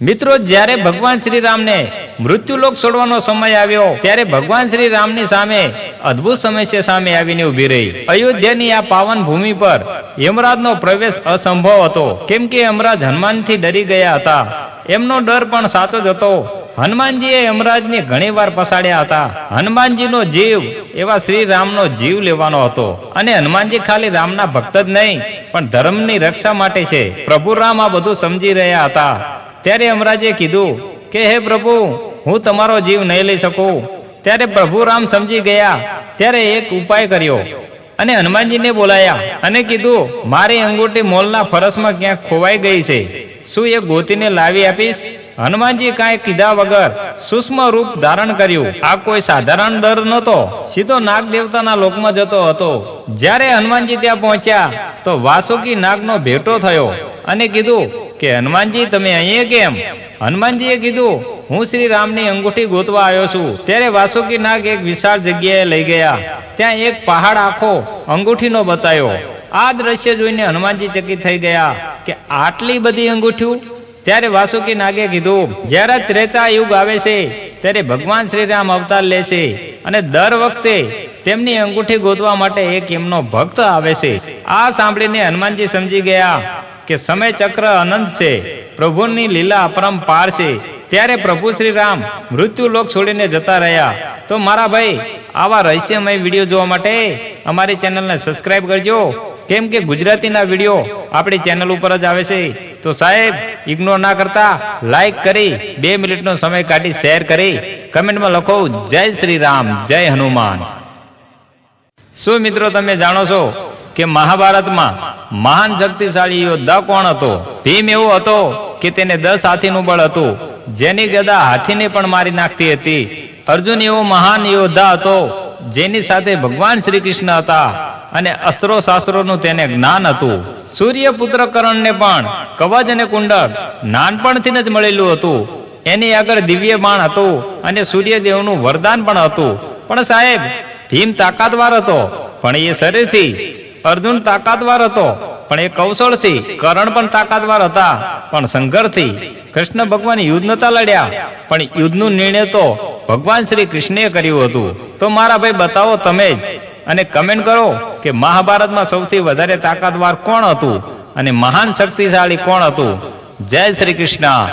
મિત્રો, જ્યારે ભગવાન શ્રી રામને મૃત્યુલોક છોડવાનો સમય આવ્યો, ત્યારે ભગવાન શ્રી રામની સામે અદ્ભુત સમસ્યા સામે આવીને ઊભી રહી. અયોધ્યાની આ પાવન ભૂમિ પર યમરાજનો પ્રવેશ અસંભવ હતો. કેમ કે યમરાજ હનુમાનથી ડરી ગયા હતા. એમનો ડર પણ સાચો જ હતો. હનુમાનજીએ યમરાજને ઘણી વાર પસાડ્યા હતા. હનુમાનજીનો જીવ એવા શ્રી રામનો જીવ લેવાનો હતો. અને હનુમાનજી ખાલી રામના ભક્ત જ નહીં, પણ ધર્મની રક્ષા માટે છે. પ્રભુ રામ આ બધું સમજી રહ્યા હતા. ત્યારે યમરાજે કીધું કે, હે પ્રભુ, હું તમારો જીવ નહીં લઈ શકું. ત્યારે પ્રભુ રામ સમજી ગયા. ત્યારે એક ઉપાય કર્યો અને હનુમાનજીને બોલાયા અને કીધું, મારી અંગૂઠી મોલના ફરસમાં ક્યાંક ખોવાઈ ગઈ છે. શું એ ગોતીને લાવી આપીશ? હનુમાનજી કાંઈ કીધા વગર સૂક્ષ્મ રૂપ ધારણ કર્યું. આ કોઈ સાધારણ દર નહોતો. સીધો નાગ દેવતાના લોકમાં જતો હતો. જ્યારે હનુમાનજી ત્યાં પહોંચ્યા, તો વાસુકી નાગનો ભેટો થયો અને કીધું કે હનુમાનજી, તમે અહીંયા કેમ? હનુમાનજીએ કીધું, હું શ્રી રામની અંગૂઠી ગોતવા આવ્યો છું. ત્યારે વાસુકી નાગ એક વિશાળ જગ્યાએ લઈ ગયા. ત્યાં એક પહાડ આખો અંગૂઠીનો બતાવ્યો. આ દ્રશ્ય જોઈને હનુમાનજી ચકિત થઈ ગયા કે આટલી બધી અંગૂઠીઓ? ત્યારે વાસુકી નાગે કીધું, જ્યારે ત્રેતા યુગ આવે છે, ત્યારે ભગવાન શ્રી રામ અવતાર લે છે અને દર વખતે તેમની અંગૂઠી ગોતવા માટે એક એમનો ભક્ત આવે છે. આ સાંભળીને હનુમાનજી સમજી ગયા કે સમય ચક્ર અનંત છે. પ્રભુની લીલા અપરંપાર છે. ત્યારે પ્રભુ શ્રી રામ મૃત્યુ લોક છોડીને જતા રહ્યા. તો મારા ભાઈ, આવા રહસ્યમય વીડિયો જોવા માટે અમારી ચેનલને સબસ્ક્રાઇબ કરજો. કેમ કે ગુજરાતીના વીડિયો આપણી ચેનલ ઉપર જ આવે છે. તો સાહેબ ઇગ્નોર ના કરતા લાઈક કરી, બે મિનિટનો સમય કાઢી શેર કરી. કમેન્ટમાં લખો, જય શ્રી રામ જય હનુમાન. શું મિત્રો તમે જાણો છો? કે મહાભારતમાં મહાન શક્તિશાળી યોદ્ધા કોણ હતો? ભીમ એવો હતો કે તેને દસ હાથીનું બળ હતું. જેની ગદા હાથીને પણ મારી નાખતી હતી. અર્જુન એવો મહાન યોદ્ધા હતો, જેની સાથે ભગવાન શ્રી કૃષ્ણ હતા અને અસ્ત્રો શાસ્ત્રોનું તેને જ્ઞાન હતું. સૂર્યપુત્ર કરણને પણ કવચ અને કુંડળ નાનપણથી જ મળેલું હતું. એની આગળ દિવ્ય બાણ હતું અને સૂર્યદેવનું વરદાન પણ હતું. પણ સાહેબ, ભીમ તાકાતવાર હતો, પણ એ શરીરથી અર્જુન તાકાતવાર હતો, પણ એ કૌશળથી, કરણ પણ તાકાતવાર હતા, પણ સંઘર્ષથી કૃષ્ણ ભગવાન યુદ્ધ નતા લડ્યા, પણ યુદ્ધનું નિર્ણય તો ભગવાન શ્રી કૃષ્ણએ કર્યું હતું. તો મારા ભાઈ બતાવો તમે જ, અને કમેન્ટ કરો કે મહાભારતમાં સૌથી વધારે તાકાતવાર કોણ હતું, અને મહાન શક્તિશાળી કોણ હતું? જય શ્રી કૃષ્ણ.